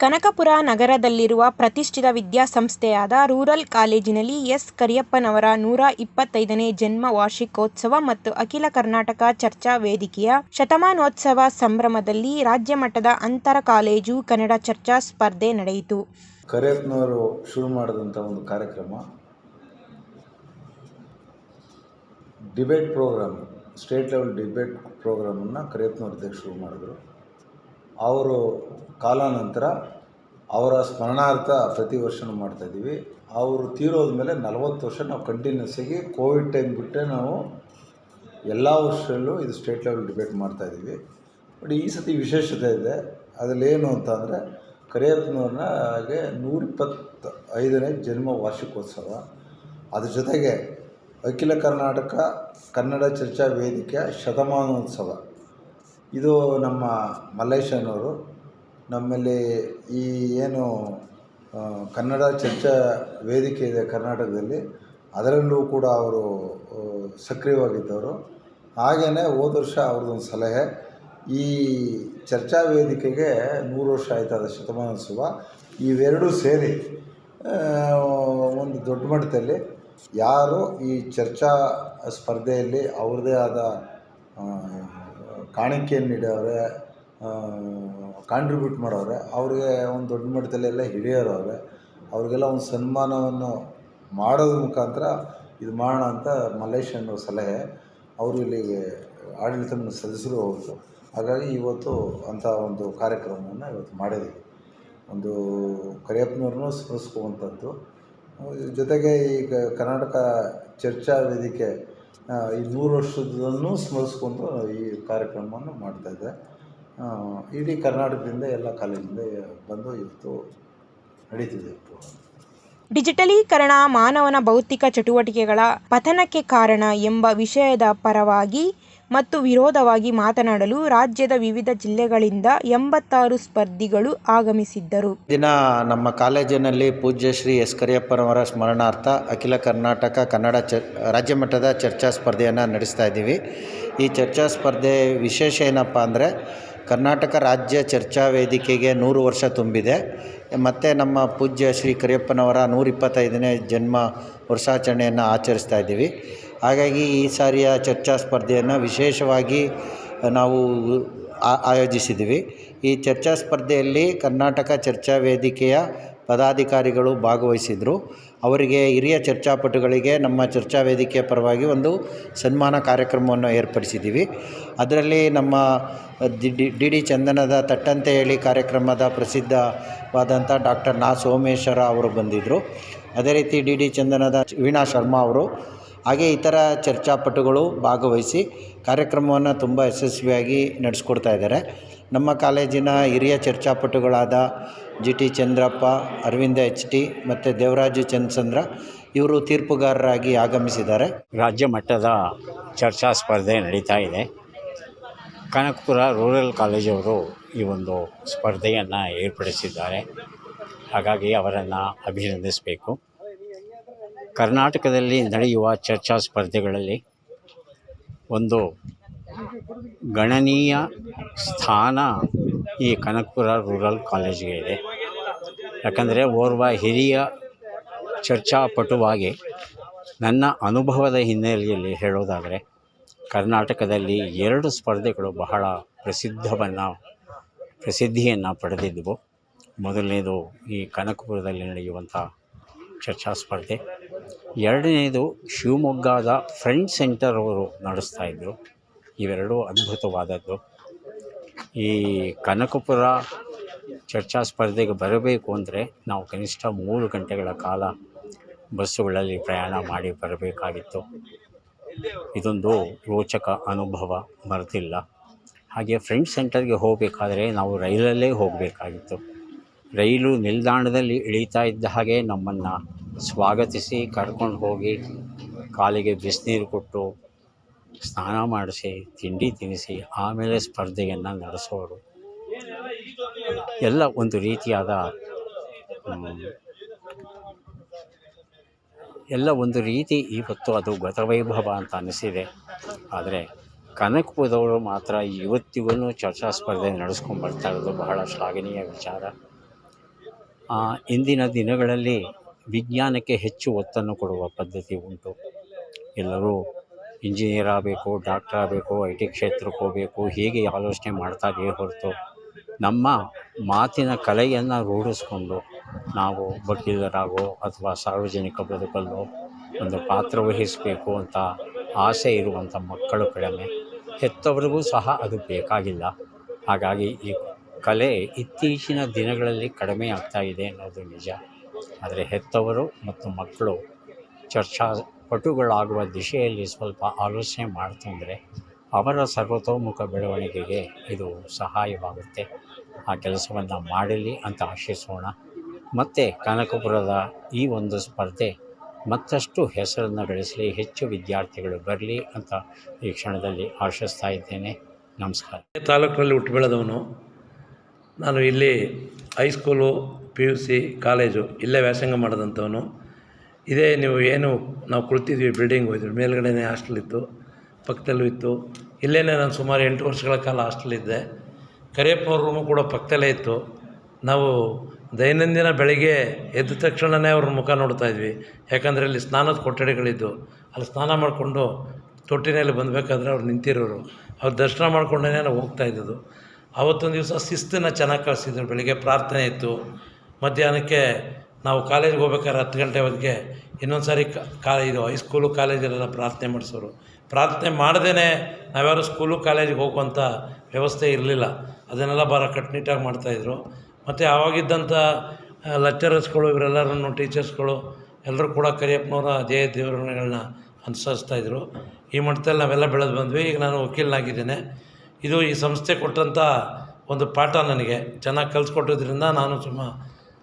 ಕನಕಪುರ ನಗರದಲ್ಲಿರುವ ಪ್ರತಿಷ್ಠಿತ ವಿದ್ಯಾಸಂಸ್ಥೆಯಾದ ರೂರಲ್ ಕಾಲೇಜಿನಲ್ಲಿ ಎಸ್ ಕರಿಯಪ್ಪನವರ ನೂರ ಇಪ್ಪತ್ತೈದನೇ ಜನ್ಮ ವಾರ್ಷಿಕೋತ್ಸವ ಮತ್ತು ಅಖಿಲ ಕರ್ನಾಟಕ ಚರ್ಚಾ ವೇದಿಕೆಯ ಶತಮಾನೋತ್ಸವ ಸಂಭ್ರಮದಲ್ಲಿ ರಾಜ್ಯಮಟ್ಟದ ಅಂತರ ಕಾಲೇಜು ಕನ್ನಡ ಚರ್ಚಾ ಸ್ಪರ್ಧೆ ನಡೆಯಿತು. ಕರಿಯಪ್ಪನವರು ಶುರು ಮಾಡಿದಂಥ ಒಂದು ಕಾರ್ಯಕ್ರಮ, debate program, state level debate ಪ್ರೋಗ್ರಾಮನ್ನು ಕರಿಯಪ್ಪನವ್ರ ಅಧ್ಯಕ್ಷರು ಶುರು ಮಾಡಿದ್ರು ಅವರು ಕಾಲಾನಂತರ ಅವರ ಸ್ಮರಣಾರ್ಥ ಪ್ರತಿ ವರ್ಷನೂ ಮಾಡ್ತಾಯಿದ್ದೀವಿ ಅವರು ತೀರೋದ ಮೇಲೆ ನಲವತ್ತು ವರ್ಷ ನಾವು ಕಂಟಿನ್ಯೂಸ್ ಆಗಿ ಕೋವಿಡ್ ಟೈಮ್ ಬಿಟ್ಟರೆ ನಾವು ಎಲ್ಲ ವರ್ಷದಲ್ಲೂ ಇದು ಸ್ಟೇಟ್ ಲೆವೆಲ್ ಡಿಬೇಟ್ ಮಾಡ್ತಾಯಿದ್ದೀವಿ ಬಟ್ ಈ ಸತಿ ವಿಶೇಷತೆ ಇದೆ. ಅದರಲ್ಲಿ ಏನು ಅಂತ ಅಂದರೆ ಕರಿಯಪ್ಪನವ್ರನ್ನ ಹಾಗೆ ನೂರಿಪ್ಪತ್ತ ಐದನೇ ಜನ್ಮ ವಾರ್ಷಿಕೋತ್ಸವ ಅದ್ರ ಜೊತೆಗೆ ಅಖಿಲ ಕರ್ನಾಟಕ ಕನ್ನಡ ಚರ್ಚಾ ವೇದಿಕೆ ಶತಮಾನೋತ್ಸವ. ಇದು ನಮ್ಮ ಮಲ್ಲೇಶನವರು. ನಮ್ಮಲ್ಲಿ ಈ ಏನು ಕನ್ನಡ ಚರ್ಚಾ ವೇದಿಕೆ ಇದೆ ಕರ್ನಾಟಕದಲ್ಲಿ, ಅದರಲ್ಲೂ ಕೂಡ ಅವರು ಸಕ್ರಿಯವಾಗಿದ್ದವರು. ಹಾಗೆಯೇ ಹೋದ ವರ್ಷ ಅವ್ರದ್ದೊಂದು ಸಲಹೆ. ಈ ಚರ್ಚಾ ವೇದಿಕೆಗೆ ನೂರು ವರ್ಷ ಆಯ್ತದ ಶತಮಾನೋತ್ಸವ. ಇವೆರಡೂ ಸೇರಿ ಒಂದು ದೊಡ್ಡ ಮಟ್ಟದಲ್ಲಿ ಯಾರು ಈ ಚರ್ಚಾ ಸ್ಪರ್ಧೆಯಲ್ಲಿ ಅವ್ರದ್ದೇ ಆದ ಕಾಣಿಕೆಯನ್ನು ನೀಡೋರೆ ಕಾಂಟ್ರಿಬ್ಯೂಟ್ ಮಾಡೋರೆ, ಅವ್ರಿಗೆ ಒಂದು ದೊಡ್ಡ ಮಟ್ಟದಲ್ಲೆಲ್ಲ ಹಿರಿಯರವ್ರೆ ಅವ್ರಿಗೆಲ್ಲ ಒಂದು ಸನ್ಮಾನವನ್ನು ಮಾಡೋದ್ರ ಮುಖಾಂತರ ಇದು ಮಾಡೋಣ ಅಂತ ಮಲ್ಲೇಶ್ ಸಲಹೆ. ಅವರು ಇಲ್ಲಿಗೆ ಆಡಳಿತವನ್ನು ಸಲ್ಲಿಸಲು ಸದಸ್ಯರು ಹೌದು ಹಾಗಾಗಿ ಇವತ್ತು ಅಂಥ ಒಂದು ಕಾರ್ಯಕ್ರಮವನ್ನು ಇವತ್ತು ಮಾಡಿದ್ವಿ ಒಂದು ಕರಿಯಪ್ಪನವ್ರನ್ನೂ ಸ್ಮರಿಸ್ಕೋವಂಥದ್ದು ಜೊತೆಗೆ ಈಗ ಕರ್ನಾಟಕ ಚರ್ಚಾ ವೇದಿಕೆ ಈ ನೂರು ವರ್ಷದನ್ನು ಸ್ಮರಿಸ್ಕೊಂಡು ಈ ಕಾರ್ಯಕ್ರಮವನ್ನು ಮಾಡ್ತಾಯಿದ್ದೆ ಇಡೀ ಕರ್ನಾಟಕದಿಂದ ಎಲ್ಲ ಕಾಲೇಜಿಂದ ಬಂದು ಇವತ್ತು ನಡೀತಿದೆ ಡಿಜಿಟಲೀಕರಣ ಮಾನವನ ಭೌತಿಕ ಚಟುವಟಿಕೆಗಳ ಪತನಕ್ಕೆ ಕಾರಣ ಎಂಬ ವಿಷಯದ ಪರವಾಗಿ ಮತ್ತು ವಿರೋಧವಾಗಿ ಮಾತನಾಡಲು ರಾಜ್ಯದ ವಿವಿಧ ಜಿಲ್ಲೆಗಳಿಂದ ಎಂಬತ್ತಾರು ಸ್ಪರ್ಧಿಗಳು ಆಗಮಿಸಿದ್ದರು. ದಿನ ನಮ್ಮ ಕಾಲೇಜಿನಲ್ಲಿ ಪೂಜ್ಯ ಶ್ರೀ ಎಸ್ ಕರಿಯಪ್ಪನವರ ಸ್ಮರಣಾರ್ಥ ಅಖಿಲ ಕರ್ನಾಟಕ ಕನ್ನಡ ಚ, ರಾಜ್ಯ ಮಟ್ಟದ ಚರ್ಚಾ ಸ್ಪರ್ಧೆಯನ್ನು ನಡೆಸ್ತಾ ಇದ್ದೀವಿ. ಈ ಚರ್ಚಾ ಸ್ಪರ್ಧೆ ವಿಶೇಷ ಏನಪ್ಪ ಅಂದರೆ ಕರ್ನಾಟಕ ರಾಜ್ಯ ಚರ್ಚಾ ವೇದಿಕೆಗೆ ನೂರು ವರ್ಷ ತುಂಬಿದೆ. ಮತ್ತು ನಮ್ಮ ಪೂಜ್ಯ ಶ್ರೀ ಕರಿಯಪ್ಪನವರ ನೂರಿಪ್ಪತ್ತೈದನೇ ಜನ್ಮ ವರ್ಷಾಚರಣೆಯನ್ನು ಆಚರಿಸ್ತಾ ಇದ್ದೀವಿ. ಹಾಗಾಗಿ ಈ ಸಾರಿಯ ಚರ್ಚಾ ಸ್ಪರ್ಧೆಯನ್ನು ವಿಶೇಷವಾಗಿ ನಾವು ಆ- ಆಯೋಜಿಸಿದ್ದೀವಿ. ಈ ಚರ್ಚಾ ಸ್ಪರ್ಧೆಯಲ್ಲಿ ಕರ್ನಾಟಕ ಚರ್ಚಾ ವೇದಿಕೆಯ ಪದಾಧಿಕಾರಿಗಳು ಭಾಗವಹಿಸಿದರು. ಅವರಿಗೆ ಹಿರಿಯ ಚರ್ಚಾಪಟುಗಳಿಗೆ ನಮ್ಮ ಚರ್ಚಾ ವೇದಿಕೆಯ ಪರವಾಗಿ ಒಂದು ಸನ್ಮಾನ ಕಾರ್ಯಕ್ರಮವನ್ನು ಏರ್ಪಡಿಸಿದ್ದೀವಿ. ಅದರಲ್ಲಿ ನಮ್ಮ ಡಿ ಡಿ ಚಂದನದ ತಟ್ಟಂತೆ ಹೇಳಿ ಕಾರ್ಯಕ್ರಮದ ಪ್ರಸಿದ್ಧವಾದಂಥ ಡಾಕ್ಟರ್ ನಾ ಸೋಮೇಶ್ವರ ಅವರು ಬಂದಿದ್ದರು ಅದೇ ರೀತಿ ಡಿ ಡಿ ಚಂದನದ ವೀಣಾ ಶರ್ಮಾ ಅವರು ಹಾಗೆ ಇತರ ಚರ್ಚಾಪಟುಗಳು ಭಾಗವಹಿಸಿ ಕಾರ್ಯಕ್ರಮವನ್ನು ತುಂಬ ಯಶಸ್ವಿಯಾಗಿ ನಡೆಸ್ಕೊಡ್ತಾ ಇದ್ದಾರೆ. ನಮ್ಮ ಕಾಲೇಜಿನ ಹಿರಿಯ ಚರ್ಚಾಪಟುಗಳಾದ G T Chandrappa, Aravind H T ಮತ್ತು ದೇವರಾಜು ಚಂದ್ರಚಂದ್ರ ಇವರು ತೀರ್ಪುಗಾರರಾಗಿ ಆಗಮಿಸಿದ್ದಾರೆ. ರಾಜ್ಯ ಮಟ್ಟದ ಚರ್ಚಾ ಸ್ಪರ್ಧೆ ನಡೀತಾ ಇದೆ. ಕನಕಪುರ ರೂರಲ್ ಕಾಲೇಜವರು ಈ ಒಂದು ಸ್ಪರ್ಧೆಯನ್ನು ಏರ್ಪಡಿಸಿದ್ದಾರೆ. ಹಾಗಾಗಿ ಅವರನ್ನು ಅಭಿನಂದಿಸಬೇಕು. ಕರ್ನಾಟಕದಲ್ಲಿ ನಡೆಯುವ ಚರ್ಚಾ ಸ್ಪರ್ಧೆಗಳಲ್ಲಿ ಒಂದು ಗಣನೀಯ ಸ್ಥಾನ ಈ ಕನಕಪುರ ರೂರಲ್ ಕಾಲೇಜಿಗೆ ಇದೆ. ಯಾಕಂದರೆ ಓರ್ವ ಹಿರಿಯ ಚರ್ಚಾಪಟುವಾಗಿ ನನ್ನ ಅನುಭವದ ಹಿನ್ನೆಲೆಯಲ್ಲಿ ಹೇಳೋದಾದರೆ, ಕರ್ನಾಟಕದಲ್ಲಿ ಎರಡು ಸ್ಪರ್ಧೆಗಳು ಬಹಳ ಪ್ರಸಿದ್ಧವನ್ನು, ಪ್ರಸಿದ್ಧಿಯನ್ನು ಪಡೆದಿದ್ದವು ಮೊದಲನೇದು ಈ ಕನಕಪುರದಲ್ಲಿ ನಡೆಯುವಂಥ ಚರ್ಚಾ ಸ್ಪರ್ಧೆ. ಎರಡನೇದು ಶಿವಮೊಗ್ಗದ ಫ್ರೆಂಡ್ ಸೆಂಟರ್ ಅವರು ನಡೆಸ್ತಾ ಇದ್ದರು ಇವೆರಡೂ ಅದ್ಭುತವಾದದ್ದು. ಈ ಕನಕಪುರ ಚರ್ಚಾ ಸ್ಪರ್ಧೆಗೆ ಬರಬೇಕು ಅಂದರೆ ನಾವು ಕನಿಷ್ಠ ಮೂರು ಗಂಟೆಗಳ ಕಾಲ ಬಸ್ಸುಗಳಲ್ಲಿ ಪ್ರಯಾಣ ಮಾಡಿ ಬರಬೇಕಾಗಿತ್ತು. ಇದೊಂದು ರೋಚಕ ಅನುಭವ, ಮರೆತಿಲ್ಲ. ಹಾಗೆ ಫ್ರೆಂಡ್ ಸೆಂಟರ್ಗೆ ಹೋಗಬೇಕಾದ್ರೆ ನಾವು ರೈಲಲ್ಲೇ ಹೋಗಬೇಕಾಗಿತ್ತು. ರೈಲು ನಿಲ್ದಾಣದಲ್ಲಿ ಇಳಿತಾ ಇದ್ದ ಹಾಗೆ ನಮ್ಮನ್ನು ಸ್ವಾಗತಿಸಿ ಕರ್ಕೊಂಡು ಹೋಗಿ ಕಾಲಿಗೆ ಬಿಸಿನೀರು ಕೊಟ್ಟು ಸ್ನಾನ ಮಾಡಿಸಿ, ತಿಂಡಿ ತಿನ್ನಿಸಿ ಆಮೇಲೆ ಸ್ಪರ್ಧೆಯನ್ನು ನಡೆಸೋರು. ಎಲ್ಲ ಒಂದು ರೀತಿಯಾದ ಎಲ್ಲ ಒಂದು ರೀತಿ ಇವತ್ತು ಅದು ಗತವೈಭವ ಅಂತ ಅನ್ನಿಸಿದೆ ಆದರೆ ಕನಕಪುರದವರು ಮಾತ್ರ ಇವತ್ತಿಗೂ ಚರ್ಚಾ ಸ್ಪರ್ಧೆ ನಡೆಸ್ಕೊಂಡು ಬರ್ತಾ ಇರೋದು ಬಹಳ ಶ್ಲಾಘನೀಯ ವಿಚಾರ. ಇಂದಿನ ದಿನಗಳಲ್ಲಿ ವಿಜ್ಞಾನಕ್ಕೆ ಹೆಚ್ಚು ಒತ್ತನ್ನು ಕೊಡುವ ಪದ್ಧತಿ ಉಂಟು. ಎಲ್ಲರೂ ಇಂಜಿನಿಯರ್ ಆಗಬೇಕು, ಡಾಕ್ಟರ್ ಆಗಬೇಕು, ಐ ಟಿ ಕ್ಷೇತ್ರಕ್ಕೆ ಹೋಗಬೇಕು, ಹೀಗೆ ಆಲೋಚನೆ ಮಾಡ್ತಾರೆಯೇ ಹೊರತು ನಮ್ಮ ಮಾತಿನ ಕಲೆಯನ್ನು ರೂಢಿಸ್ಕೊಂಡು ನಾವು ವಕೀಲರಾಗೋ ಅಥವಾ ಸಾರ್ವಜನಿಕ ಬದುಕಲ್ಲೋ ಒಂದು ಪಾತ್ರ ವಹಿಸಬೇಕು ಅಂತ ಆಸೆ ಇರುವಂಥ ಮಕ್ಕಳು ಕಡಿಮೆ. ಹೆತ್ತವರಿಗೂ ಸಹ ಅದು ಬೇಕಾಗಿಲ್ಲ. ಹಾಗಾಗಿ ಈ ಕಲೆ ಇತ್ತೀಚಿನ ದಿನಗಳಲ್ಲಿ ಕಡಿಮೆ ಆಗ್ತಾ ಇದೆ ಅನ್ನೋದು ನಿಜ. ಆದರೆ ಹೆತ್ತವರು ಮತ್ತು ಮಕ್ಕಳು ಚರ್ಚಾ ಪಟುಗಳಾಗುವ ದಿಶೆಯಲ್ಲಿ ಸ್ವಲ್ಪ ಆಲೋಚನೆ ಮಾಡ್ತಂದರೆ ಅವರ ಸರ್ವತೋಮುಖ ಬೆಳವಣಿಗೆಗೆ ಇದು ಸಹಾಯವಾಗುತ್ತೆ. ಆ ಕೆಲಸವನ್ನು ಮಾಡಲಿ ಅಂತ ಆಶಿಸೋಣ. ಮತ್ತು ಕನಕಪುರದ ಈ ಒಂದು ಸ್ಪರ್ಧೆ ಮತ್ತಷ್ಟು ಹೆಸರನ್ನು ಗಳಿಸಲಿ, ಹೆಚ್ಚು ವಿದ್ಯಾರ್ಥಿಗಳು ಬರಲಿ ಅಂತ ಈ ಕ್ಷಣದಲ್ಲಿ ಆಶಿಸ್ತಾ ಇದ್ದೇನೆ. ನಮಸ್ಕಾರ. ತಾಲೂಕಿನಲ್ಲಿ ಹುಟ್ಟು ಬೆಳೆದವನು ನಾನು ಇಲ್ಲಿ high school P U C college ಇಲ್ಲೇ ವ್ಯಾಸಂಗ ಮಾಡಿದಂಥವನು. ಇದೇ ನೀವು ಏನು ನಾವು ಕುಳಿತಿದ್ವಿ ಬಿಲ್ಡಿಂಗ್ ಹೋಯ್ತು ಮೇಲ್ಗಡೆನೇ ಹಾಸ್ಟೆಲ್ ಇತ್ತು, ಪಕ್ಕದಲ್ಲೂ ಇತ್ತು. ಇಲ್ಲೇ ನಾನು ಸುಮಾರು ಎಂಟು ವರ್ಷಗಳ ಕಾಲ ಹಾಸ್ಟೆಲ್ ಇದ್ದೆ. ಕರಿಯಪ್ಪನವ್ರ ರೂಮು ಕೂಡ ಪಕ್ಕದಲ್ಲೇ ಇತ್ತು. ನಾವು ದೈನಂದಿನ ಬೆಳಗ್ಗೆ ಎದ್ದ ತಕ್ಷಣವೇ ಅವ್ರ ಮುಖ ನೋಡ್ತಾ ಇದ್ವಿ. ಯಾಕಂದರೆ ಅಲ್ಲಿ ಸ್ನಾನದ ಕೊಠಡಿಗಳಿದ್ದು, ಅಲ್ಲಿ ಸ್ನಾನ ಮಾಡಿಕೊಂಡು ತೊಟ್ಟಿನಲ್ಲಿ ಬಂದಬೇಕಾದ್ರೆ ಅವ್ರು ನಿಂತಿರೋರು. ಅವ್ರು ದರ್ಶನ ಮಾಡ್ಕೊಂಡೇ ನಾವು ಹೋಗ್ತಾ ಇದ್ದದ್ದು. ಆವತ್ತೊಂದು ದಿವಸ ಶಿಸ್ತನ್ನು ಚೆನ್ನಾಗಿ ಕಳಿಸಿದ್ರು. ಬೆಳಿಗ್ಗೆ ಪ್ರಾರ್ಥನೆ ಇತ್ತು. ಮಧ್ಯಾಹ್ನಕ್ಕೆ ನಾವು ಕಾಲೇಜ್ಗೆ ಹೋಗ್ಬೇಕಾದ್ರೆ ಹತ್ತು ಗಂಟೆ ಹೊತ್ತಿಗೆ ಇನ್ನೊಂದು ಸಾರಿ ಕಾ ಇದು ಹೈಸ್ಕೂಲು ಕಾಲೇಜಲ್ಲೆಲ್ಲ ಪ್ರಾರ್ಥನೆ ಮಾಡಿಸೋರು. ಪ್ರಾರ್ಥನೆ ಮಾಡ್ದೇ ನಾವ್ಯಾರು ಸ್ಕೂಲು ಕಾಲೇಜಿಗೆ ಹೋಗುವಂಥ ವ್ಯವಸ್ಥೆ ಇರಲಿಲ್ಲ. ಅದನ್ನೆಲ್ಲ ಭಾಳ ಕಟ್ಟುನಿಟ್ಟಾಗಿ ಮಾಡ್ತಾಯಿದ್ರು. ಮತ್ತು ಆವಾಗಿದ್ದಂಥ ಲೆಕ್ಚರರ್ಸ್ಗಳು, ಇವರೆಲ್ಲರನ್ನು ಟೀಚರ್ಸ್ಗಳು, ಎಲ್ಲರೂ ಕೂಡ ಕರಿಯಪ್ಪನವರ ಜಯ ದೇವರುಗಳನ್ನ ಅನುಸರಿಸ್ತಾಯಿದ್ರು. ಈ ಮಟ್ಟದಲ್ಲಿ ನಾವೆಲ್ಲ ಬೆಳೆದು ಬಂದ್ವಿ. ಈಗ ನಾನು ವಕೀಲನಾಗಿದ್ದೇನೆ. ಇದು ಈ ಸಂಸ್ಥೆ ಕೊಟ್ಟಂಥ ಒಂದು ಪಾಠ ನನಗೆ. ಚೆನ್ನಾಗಿ ಕಲಿಸ್ಕೊಟ್ಟಿದ್ರಿಂದ ನಾನು ಸುಮ್ಮ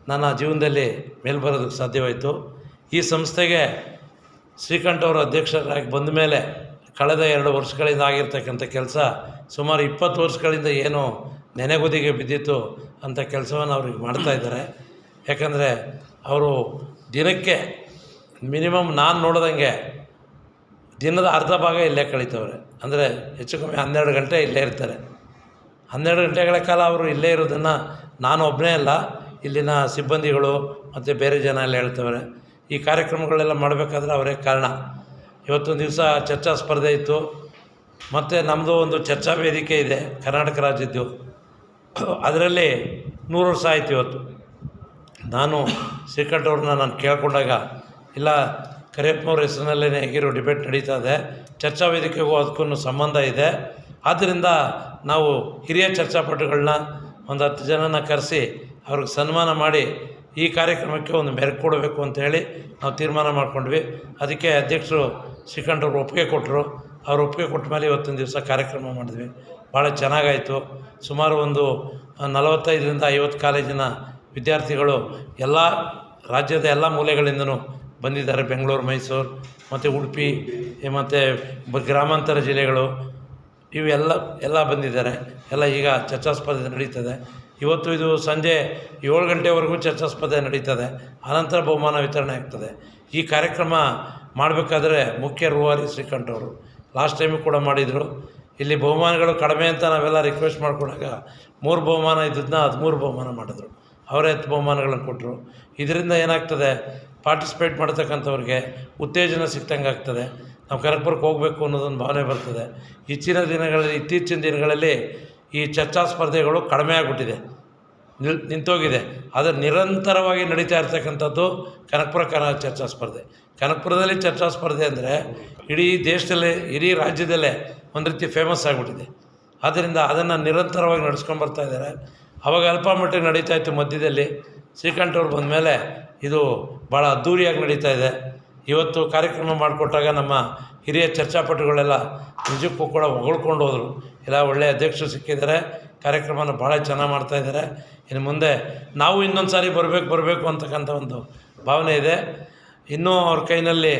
ನನ್ನ ಜೀವನದಲ್ಲಿ ಮೇಲೆ ಬರೋದಕ್ಕೆ ಸಾಧ್ಯವಾಯಿತು. ಈ ಸಂಸ್ಥೆಗೆ ಶ್ರೀಕಂಠ ಅವರು ಅಧ್ಯಕ್ಷರಾಗಿ ಬಂದ ಮೇಲೆ ಕಳೆದ ಎರಡು ವರ್ಷಗಳಿಂದ ಆಗಿರ್ತಕ್ಕಂಥ ಕೆಲಸ ಸುಮಾರು ಇಪ್ಪತ್ತು ವರ್ಷಗಳಿಂದ ಏನು ನೆನೆಗುದಿಗೆ ಬಿದ್ದಿತ್ತು ಅಂಥ ಕೆಲಸವನ್ನು ಅವ್ರಿಗೆ ಮಾಡ್ತಾ ಇದ್ದಾರೆ. ಯಾಕಂದರೆ ಅವರು ದಿನಕ್ಕೆ ಮಿನಿಮಮ್ ನಾನು ನೋಡಿದಂಗೆ ದಿನದ ಅರ್ಧ ಭಾಗ ಇಲ್ಲೇ ಕಳೀತವ್ರೆ. ಅಂದರೆ ಹೆಚ್ಚು ಕಮ್ಮಿ ಹನ್ನೆರಡು ಗಂಟೆ ಇಲ್ಲೇ ಇರ್ತಾರೆ. ಹನ್ನೆರಡು ಗಂಟೆಗಳ ಕಾಲ ಅವರು ಇಲ್ಲೇ ಇರೋದನ್ನು ನಾನು ಒಬ್ಬನೇ ಅಲ್ಲ. ಇಲ್ಲಿನ ಸಿಬ್ಬಂದಿಗಳು ಮತ್ತು ಬೇರೆ ಜನ ಎಲ್ಲ ಹೇಳ್ತವ್ರೆ, ಈ ಕಾರ್ಯಕ್ರಮಗಳೆಲ್ಲ ಮಾಡಬೇಕಾದ್ರೆ ಅವರೇ ಕಾರಣ. ಇವತ್ತೊಂದು ದಿವಸ ಚರ್ಚಾ ಸ್ಪರ್ಧೆ ಇತ್ತು. ಮತ್ತು ನಮ್ಮದು ಒಂದು ಚರ್ಚಾ ವೇದಿಕೆ ಇದೆ, ಕರ್ನಾಟಕ ರಾಜ್ಯದ್ದು. ಅದರಲ್ಲಿ ನೂರು ವರ್ಷ ಆಯ್ತು ಇವತ್ತು. ನಾನು ಅವ್ರನ್ನ ನಾನು ಕೇಳ್ಕೊಂಡಾಗ, ಇಲ್ಲ, ಕರಿಯಪ್ಪನವ್ರ ಹೆಸರಿನಲ್ಲೇ ಹೇಗಿರೋ ಡಿಬೇಟ್ ನಡೀತಾ ಇದೆ, ಚರ್ಚಾ ವೇದಿಕೆಗೂ ಅದಕ್ಕೂ ಸಂಬಂಧ ಇದೆ. ಆದ್ದರಿಂದ ನಾವು ಹಿರಿಯ ಚರ್ಚಾಪಟುಗಳನ್ನ ಒಂದು ಹತ್ತು ಜನನ ಕರೆಸಿ ಅವ್ರಿಗೆ ಸನ್ಮಾನ ಮಾಡಿ ಈ ಕಾರ್ಯಕ್ರಮಕ್ಕೆ ಒಂದು ಮೆರಕು ಕೊಡಬೇಕು ಅಂತ ಹೇಳಿ ನಾವು ತೀರ್ಮಾನ ಮಾಡ್ಕೊಂಡ್ವಿ. ಅದಕ್ಕೆ ಅಧ್ಯಕ್ಷರು ಶ್ರೀಕಂಠವ್ರು ಒಪ್ಪಿಗೆ ಕೊಟ್ಟರು. ಅವ್ರು ಒಪ್ಪಿಗೆ ಕೊಟ್ಟ ಮೇಲೆ ಇವತ್ತಿನ ದಿವಸ ಕಾರ್ಯಕ್ರಮ ಮಾಡಿದ್ವಿ. ಭಾಳ ಚೆನ್ನಾಗಾಯಿತು. ಸುಮಾರು ಒಂದು ನಲವತ್ತೈದರಿಂದ ಐವತ್ತು ಕಾಲೇಜಿನ ವಿದ್ಯಾರ್ಥಿಗಳು ಎಲ್ಲ ರಾಜ್ಯದ ಎಲ್ಲ ಮೂಲೆಗಳಿಂದನು ಬಂದಿದ್ದಾರೆ. ಬೆಂಗಳೂರು, ಮೈಸೂರು, ಮತ್ತು ಉಡುಪಿ, ಮತ್ತು ಗ್ರಾಮಾಂತರ ಜಿಲ್ಲೆಗಳು. ಇವೆಲ್ಲ ಎಲ್ಲ ಬಂದಿದ್ದಾರೆ. ಎಲ್ಲ ಈಗ ಚರ್ಚಾಸ್ಪದ ನಡೀತದೆ. ಇವತ್ತು ಇದು ಸಂಜೆ ಏಳು ಗಂಟೆವರೆಗೂ ಚರ್ಚಾ ಸ್ಪರ್ಧೆ ನಡೀತದೆ. ಅನಂತರ ಬಹುಮಾನ ವಿತರಣೆ ಆಗ್ತದೆ. ಈ ಕಾರ್ಯಕ್ರಮ ಮಾಡಬೇಕಾದ್ರೆ ಮುಖ್ಯ ರೂವಾರಿ ಶ್ರೀಕಂಠವರು ಲಾಸ್ಟ್ ಟೈಮು ಕೂಡ ಮಾಡಿದರು. ಇಲ್ಲಿ ಬಹುಮಾನಗಳು ಕಡಿಮೆ ಅಂತ ನಾವೆಲ್ಲ ರಿಕ್ವೆಸ್ಟ್ ಮಾಡಿಕೊಂಡಾಗ ಮೂರು ಬಹುಮಾನ ಇದ್ದದನ್ನ ಹದಿಮೂರು ಬಹುಮಾನ ಮಾಡಿದ್ರು. ಅವರೇ ಹತ್ತು ಬಹುಮಾನಗಳನ್ನು ಕೊಟ್ಟರು ಇದರಿಂದ ಏನಾಗ್ತದೆ? ಪಾರ್ಟಿಸಿಪೇಟ್ ಮಾಡ್ತಕ್ಕಂಥವ್ರಿಗೆ ಉತ್ತೇಜನ ಸಿಕ್ತಂಗೆ ಆಗ್ತದೆ. ನಾವು ಕನಕಪುರಕ್ಕೆ ಹೋಗಬೇಕು ಅನ್ನೋದೊಂದು ಭಾವನೆ ಬರ್ತದೆ. ಇಚ್ಚಿನ ದಿನಗಳಲ್ಲಿ, ಇತ್ತೀಚಿನ ದಿನಗಳಲ್ಲಿ ಈ ಚರ್ಚಾ ಸ್ಪರ್ಧೆಗಳು ಕಡಿಮೆ ಆಗಿಬಿಟ್ಟಿದೆ. ನಿಲ್, ನಿಂತೋಗಿದೆ. ಅದು ನಿರಂತರವಾಗಿ ನಡೀತಾ ಇರ್ತಕ್ಕಂಥದ್ದು ಕನಕಪುರ ಕನ ಚರ್ಚಾ ಸ್ಪರ್ಧೆ. ಕನಕಪುರದಲ್ಲಿ ಚರ್ಚಾ ಸ್ಪರ್ಧೆ ಅಂದರೆ ಇಡೀ ದೇಶದಲ್ಲೇ, ಇಡೀ ರಾಜ್ಯದಲ್ಲೇ ಒಂದು ರೀತಿ ಫೇಮಸ್ ಆಗಿಬಿಟ್ಟಿದೆ. ಆದ್ದರಿಂದ ಅದನ್ನು ನಿರಂತರವಾಗಿ ನಡೆಸ್ಕೊಂಡು ಬರ್ತಾ ಇದ್ದಾರೆ. ಅವಾಗ ಅಲ್ಪ ಮಟ್ಟಿಗೆ ನಡೀತಾ ಇತ್ತು ಮಧ್ಯದಲ್ಲಿ. ಶ್ರೀಕಂಠವ್ರು ಬಂದ ಮೇಲೆ ಇದು ಭಾಳ ಅದ್ಧೂರಿಯಾಗಿ ನಡೀತಾ ಇದೆ. ಇವತ್ತು ಕಾರ್ಯಕ್ರಮ ಮಾಡಿಕೊಟ್ಟಾಗ ನಮ್ಮ ಹಿರಿಯ ಚರ್ಚಾಪಟುಗಳೆಲ್ಲ ನಿಜಕ್ಕೂ ಕೂಡ ಹೊಗಳ್ಕೊಂಡು ಹೋದರು. ಎಲ್ಲ ಒಳ್ಳೆಯ ಅಧ್ಯಕ್ಷರು ಸಿಕ್ಕಿದ್ದಾರೆ. ಕಾರ್ಯಕ್ರಮನ ಭಾಳ ಚೆನ್ನಾಗಿ ಮಾಡ್ತಾಯಿದ್ದಾರೆ ಇನ್ನು ಮುಂದೆ ನಾವು ಇನ್ನೊಂದು ಸಾರಿ ಬರಬೇಕು ಬರಬೇಕು ಅಂತಕ್ಕಂಥ ಒಂದು ಭಾವನೆ ಇದೆ. ಇನ್ನೂ ಅವ್ರ ಕೈನಲ್ಲಿ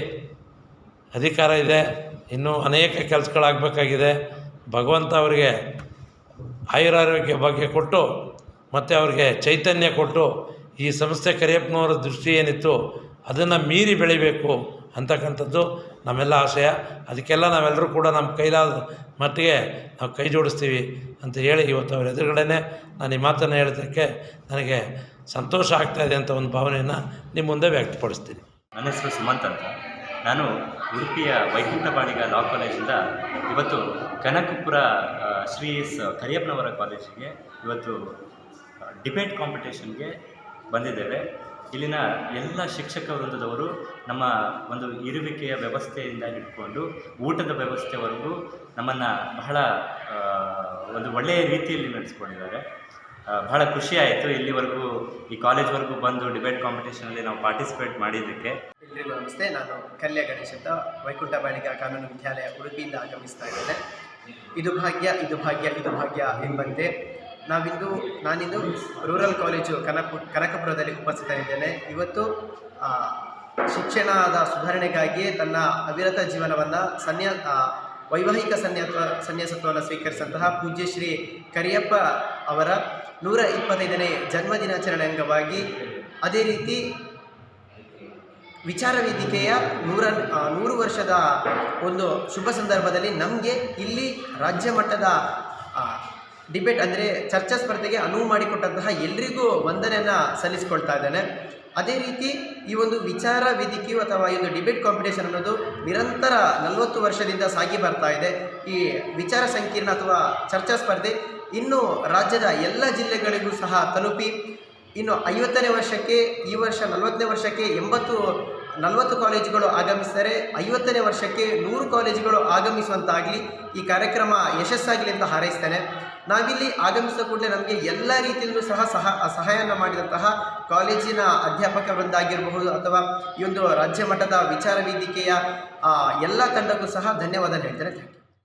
ಅಧಿಕಾರ ಇದೆ. ಇನ್ನೂ ಅನೇಕ ಕೆಲಸಗಳಾಗಬೇಕಾಗಿದೆ. ಭಗವಂತ ಅವರಿಗೆ ಆಯುರಾರೋಗ್ಯ ಬಗ್ಗೆ ಕೊಟ್ಟು, ಮತ್ತು ಅವ್ರಿಗೆ ಚೈತನ್ಯ ಕೊಟ್ಟು, ಈ ಸಂಸ್ಥೆ ಕರಿಯಪ್ಪನವರ ದೃಷ್ಟಿ ಏನಿತ್ತು, ಅದನ್ನು ಮೀರಿ ಬೆಳಿಬೇಕು ಅಂತಕ್ಕಂಥದ್ದು ನಮ್ಮೆಲ್ಲ ಆಶಯ. ಅದಕ್ಕೆಲ್ಲ ನಾವೆಲ್ಲರೂ ಕೂಡ ನಮ್ಮ ಕೈಲಾದ ಮಟ್ಟಿಗೆ ನಾವು ಕೈ ಜೋಡಿಸ್ತೀವಿ ಅಂತ ಹೇಳಿ ಇವತ್ತು ಅವ್ರ ಎದುರುಗಡೆನೇ ನಾನು ಈ ಮಾತನ್ನು ಹೇಳೋದಕ್ಕೆ ನನಗೆ ಸಂತೋಷ ಆಗ್ತಾಯಿದೆ ಅಂತ ಒಂದು ಭಾವನೆಯನ್ನು ನಿಮ್ಮ ಮುಂದೆ ವ್ಯಕ್ತಪಡಿಸ್ತೀನಿ. ನನ್ನ ಹೆಸರು ಸುಮಂತ್ ಅಂತ. ನಾನು ಉಡುಪಿಯ ವೈಕುಂಠ ಬಾಳಿಗ ಲಾ ಕಾಲೇಜಿಂದ ಇವತ್ತು ಕನಕಪುರ ಶ್ರೀ ಎಸ್, ಕರಿಯಪ್ಪನವರ ಕಾಲೇಜಿಗೆ ಇವತ್ತು ಡಿಬೇಟ್ ಕಾಂಪಿಟೇಷನ್ಗೆ ಬಂದಿದ್ದೇವೆ. ಇಲ್ಲಿನ ಎಲ್ಲ ಶಿಕ್ಷಕ ವೃಂದದವರು ನಮ್ಮ ಒಂದು ಇರುವಿಕೆಯ ವ್ಯವಸ್ಥೆಯಿಂದ ಹಿಡ್ಕೊಂಡು ಊಟದ ವ್ಯವಸ್ಥೆವರೆಗೂ ನಮ್ಮನ್ನು ಬಹಳ ಒಂದು ಒಳ್ಳೆಯ ರೀತಿಯಲ್ಲಿ ನಡೆಸ್ಕೊಂಡಿದ್ದಾರೆ. ಬಹಳ ಖುಷಿ ಆಯಿತು ಇಲ್ಲಿವರೆಗೂ ಈ ಕಾಲೇಜ್ವರೆಗೂ ಬಂದು ಡಿಬೇಟ್ ಕಾಂಪಿಟೇಷನಲ್ಲಿ ನಾವು ಪಾರ್ಟಿಸಿಪೇಟ್ ಮಾಡಿದ್ದಕ್ಕೆ. ಎಲ್ರಿಗೂ ನಮಸ್ತೆ, ನಾನು ಕಲ್ಯ ಗಣೇಶ್ ಅಂತ ವೈಕುಂಠ ಬಾಲಿಕಾ ಕಾನೂನು ವಿದ್ಯಾಲಯ ಉಡುಪಿಯಿಂದ ಆಗಮಿಸ್ತಾ ಇದ್ದೇನೆ. ಇದು ಭಾಗ್ಯ ಇದು ಭಾಗ್ಯ ಇದು ಭಾಗ್ಯ ಎಂಬಂತೆ ನಾವಿಂದು, ನಾನಿಂದು ರೂರಲ್ ಕಾಲೇಜು ಕನಕ ಕನಕಪುರದಲ್ಲಿ ಉಪಸ್ಥಿತರಿದ್ದೇನೆ. ಇವತ್ತು ಶಿಕ್ಷಣದ ಸುಧಾರಣೆಗಾಗಿಯೇ ತನ್ನ ಅವಿರತ ಜೀವನವನ್ನು ಸನ್ಯಾ ವೈವಾಹಿಕ ಸನ್ಯಾಸ ಸನ್ಯಾಸತ್ವವನ್ನು ಸ್ವೀಕರಿಸಿದಂತಹ ಪೂಜ್ಯ ಶ್ರೀ ಕರಿಯಪ್ಪ ಅವರ ನೂರ ಇಪ್ಪತ್ತೈದನೇ ಜನ್ಮದಿನಾಚರಣೆ ಅಂಗವಾಗಿ ಅದೇ ರೀತಿ ವಿಚಾರ ವೇದಿಕೆಯ ನೂರ ನೂರು ವರ್ಷದ ಒಂದು ಶುಭ ಸಂದರ್ಭದಲ್ಲಿ ನಮಗೆ ಇಲ್ಲಿ ರಾಜ್ಯ ಮಟ್ಟದ ಡಿಬೇಟ್ ಅಂದರೆ ಚರ್ಚಾ ಸ್ಪರ್ಧೆಗೆ ಅನುವು ಮಾಡಿಕೊಟ್ಟಂತಹ ಎಲ್ರಿಗೂ ವಂದನೆಯನ್ನು ಸಲ್ಲಿಸ್ಕೊಳ್ತಾ ಇದ್ದಾನೆ. ಅದೇ ರೀತಿ ಈ ಒಂದು ವಿಚಾರ ವೇದಿಕೆಯು ಅಥವಾ ಈ ಒಂದು ಡಿಬೇಟ್ ಕಾಂಪಿಟೇಷನ್ ಅನ್ನೋದು ನಿರಂತರ ನಲವತ್ತು ವರ್ಷದಿಂದ ಸಾಗಿ ಬರ್ತಾ ಇದೆ. ಈ ವಿಚಾರ ಸಂಕೀರ್ಣ ಅಥವಾ ಚರ್ಚಾ ಸ್ಪರ್ಧೆ ಇನ್ನು ರಾಜ್ಯದ ಎಲ್ಲ ಜಿಲ್ಲೆಗಳಿಗೂ ಸಹ ತಲುಪಿ ಇನ್ನು ಐವತ್ತನೇ ವರ್ಷಕ್ಕೆ ಈ ವರ್ಷ ನಲವತ್ತನೇ ವರ್ಷಕ್ಕೆ ಎಂಬತ್ತು ನಲವತ್ತು ಕಾಲೇಜುಗಳು ಆಗಮಿಸಿದರೆ ಐವತ್ತನೇ ವರ್ಷಕ್ಕೆ ನೂರು ಕಾಲೇಜುಗಳು ಆಗಮಿಸುವಂತಾಗಲಿ ಈ ಕಾರ್ಯಕ್ರಮ ಯಶಸ್ಸಾಗಲಿ ಅಂತ ಹಾರೈಸ್ತೇನೆ. ನಾವಿಲ್ಲಿ ಆಗಮಿಸಿದ ಕೂಡಲೇ ನಮಗೆ ಎಲ್ಲ ರೀತಿಯಲ್ಲೂ ಸಹ ಸಹ ಸಹಾಯವನ್ನು ಮಾಡಿದಂತಹ ಕಾಲೇಜಿನ ಅಧ್ಯಾಪಕ ವೃಂದ ಆಗಿರಬಹುದು ಅಥವಾ ಈ ಒಂದು ರಾಜ್ಯ ಮಟ್ಟದ ವಿಚಾರ ವೇದಿಕೆಯ ಎಲ್ಲ ತಂಡಕ್ಕೂ ಸಹ ಧನ್ಯವಾದ ಹೇಳ್ತೇನೆ.